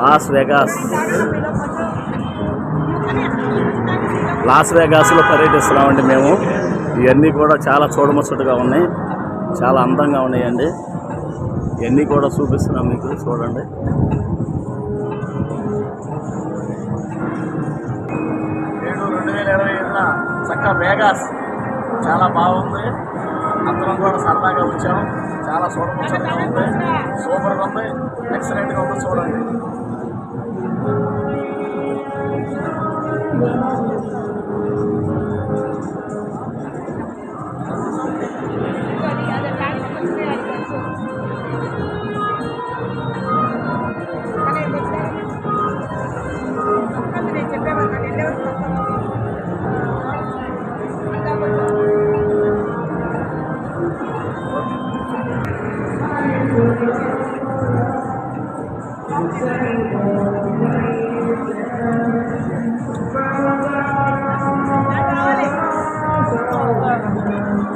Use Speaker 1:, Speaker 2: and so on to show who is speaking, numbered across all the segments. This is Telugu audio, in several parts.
Speaker 1: లాస్ వెగాస్ లాస్ వేగాస్లో పర్యటిస్తున్నామండి మేము. ఇవన్నీ కూడా చాలా చూడముచ్చటగా ఉన్నాయి. చాలా అందంగా ఉన్నాయండి. ఇవన్నీ కూడా చూపిస్తున్నాం మీకు చూడండి. ఏడు రెండు వేల ఇరవై ఐదున చక్క వేగాస్ చాలా బాగుంది. అందరం కూడా సరదాగా వచ్చాం. చాలా చూడముచ్చటగా ఉంది. సూపర్గా ఉంది. ఎక్సలెంట్గా ఉంది చూడండి.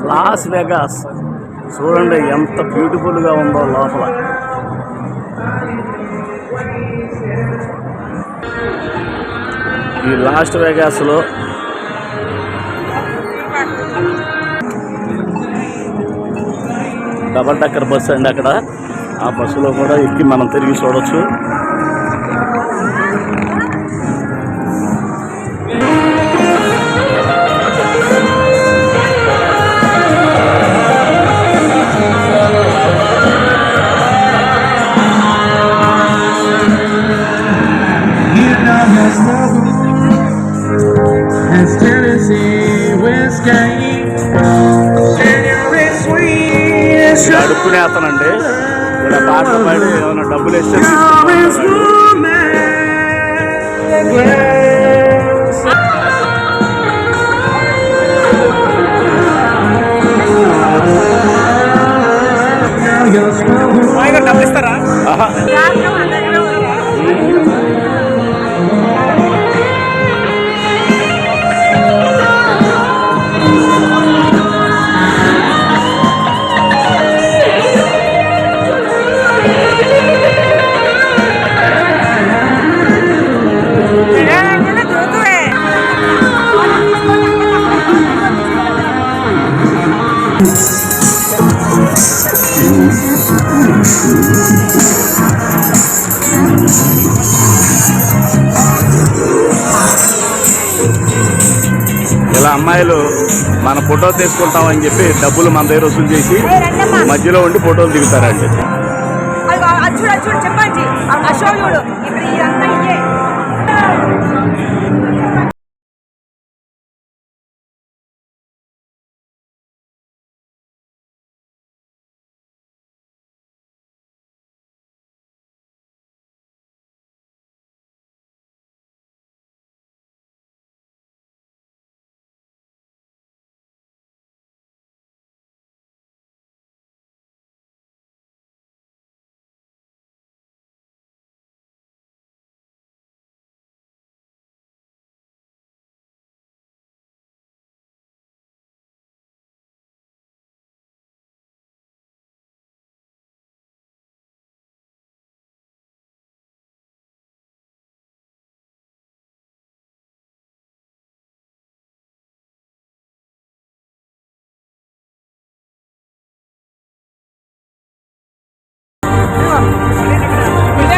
Speaker 1: లాస్ వెగాస్ చూడండి ఎంత బ్యూటిఫుల్గా ఉందో లోపల. ఈ లాస్ట్ వెగాస్లో డబల్ డెక్కర్ బస్సు అండి అక్కడ. ఆ బస్సులో కూడా ఎక్కి మనం తిరిగి చూడొచ్చు. అతనండి. ఇలా పాటలు పాడి ఏమైనా డబ్బులు వేస్తే
Speaker 2: You're his
Speaker 1: ఇలా అమ్మాయిలు మన ఫోటో తీసుకుంటామని చెప్పి డబ్బులు మన దగ్గర వసూలు చేసి మధ్యలో ఉండి ఫోటోలు దిగుతారండి.
Speaker 3: చెప్పండి.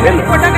Speaker 1: Beleza?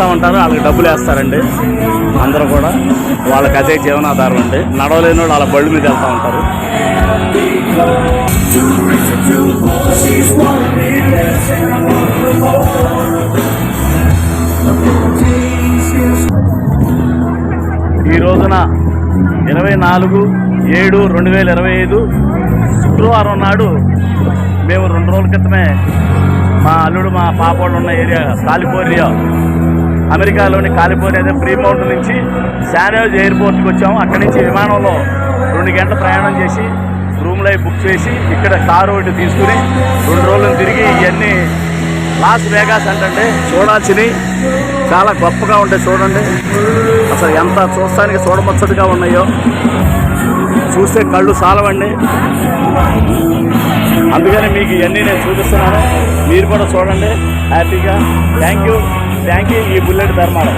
Speaker 1: ఆడుతూ ఉంటారు వాళ్ళకి డబ్బులు వేస్తారండి. అందరూ కూడా వాళ్ళకి అదే జీవనాధారం అండి. నడవలేని వాళ్ళు వాళ్ళ బళ్ళు మీద వెళ్తూ ఉంటారు. ఈ రోజున ఇరవై నాలుగు ఏడు రెండు వేల ఇరవై ఐదు శుక్రవారం నాడు మేము రెండు రోజుల క్రితమే మా అల్లుడు మా పాపోళ్ళు ఉన్న ఏరియా కాలిపోరియా అమెరికాలోని కాలిఫోర్నియా అదే ఫ్రీమౌంట్ నుంచి శానోజ్ ఎయిర్పోర్ట్కి వచ్చాము. అక్కడి నుంచి విమానంలో రెండు గంటల ప్రయాణం చేసి రూమ్లో అవి బుక్ చేసి ఇక్కడ కారు ఒకటి తీసుకుని రెండు రోజులు తిరిగి ఇవన్నీ లాస్ వేగాస్ అంటే చూడాల్సినవి చాలా గొప్పగా ఉంటాయి చూడండి. అసలు ఎంత చూస్తానికి చూడముచ్చటగా ఉన్నాయో. చూస్తే కళ్ళు సాలవండి. అందుకని మీకు ఇవన్నీ నేను చూపిస్తున్నాను. మీరు కూడా చూడండి. హ్యాపీగా. థ్యాంక్ యూ థ్యాంక్ యూ ఈ బుల్లెట్ ధర్మాడం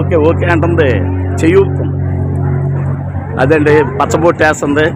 Speaker 1: ఓకే ఓకే అంటుంది. చెయ్యి. అదండి పచ్చబొట్టు వేస్తుంది.